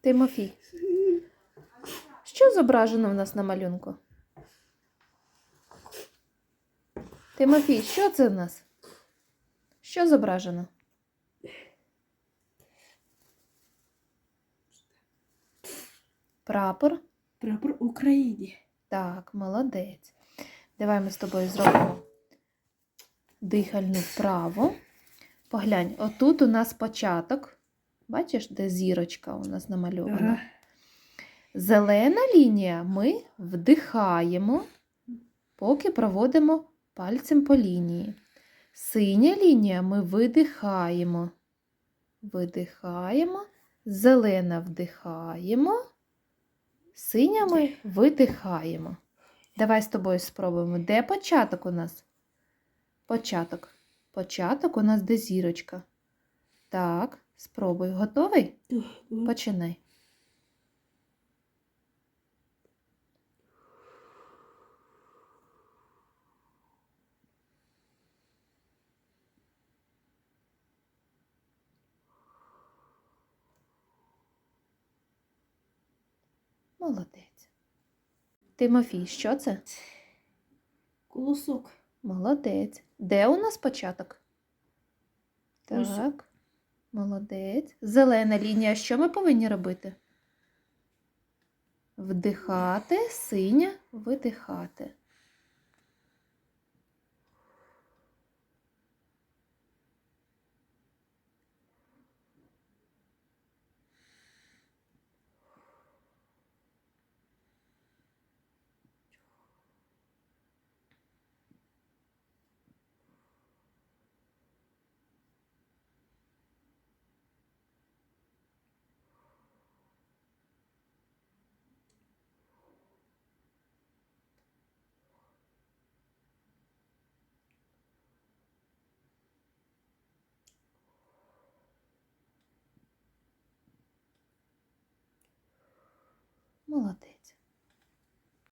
Тимофій. Що зображено в нас на малюнку? Тимофій, що це в нас? Що зображено? Прапор. Прапор України. Так, молодець. Давай ми з тобою зробимо дихальну вправу. Поглянь, отут у нас початок. Бачиш, де зірочка у нас намальована? Ага. Зелена лінія ми вдихаємо, поки проводимо пальцем по лінії. Синя лінія ми видихаємо. Видихаємо. Зелена вдихаємо. Синя ми видихаємо. Давай з тобою спробуємо. Де початок у нас? Початок. Початок у нас де зірочка. Так, спробуй. Готовий? Починай. Молодець. Тимофій, що це? Колосок. Молодець. Де у нас початок? Так. Молодець. Зелена лінія. Що ми повинні робити? Вдихати, синя, видихати. Молодець.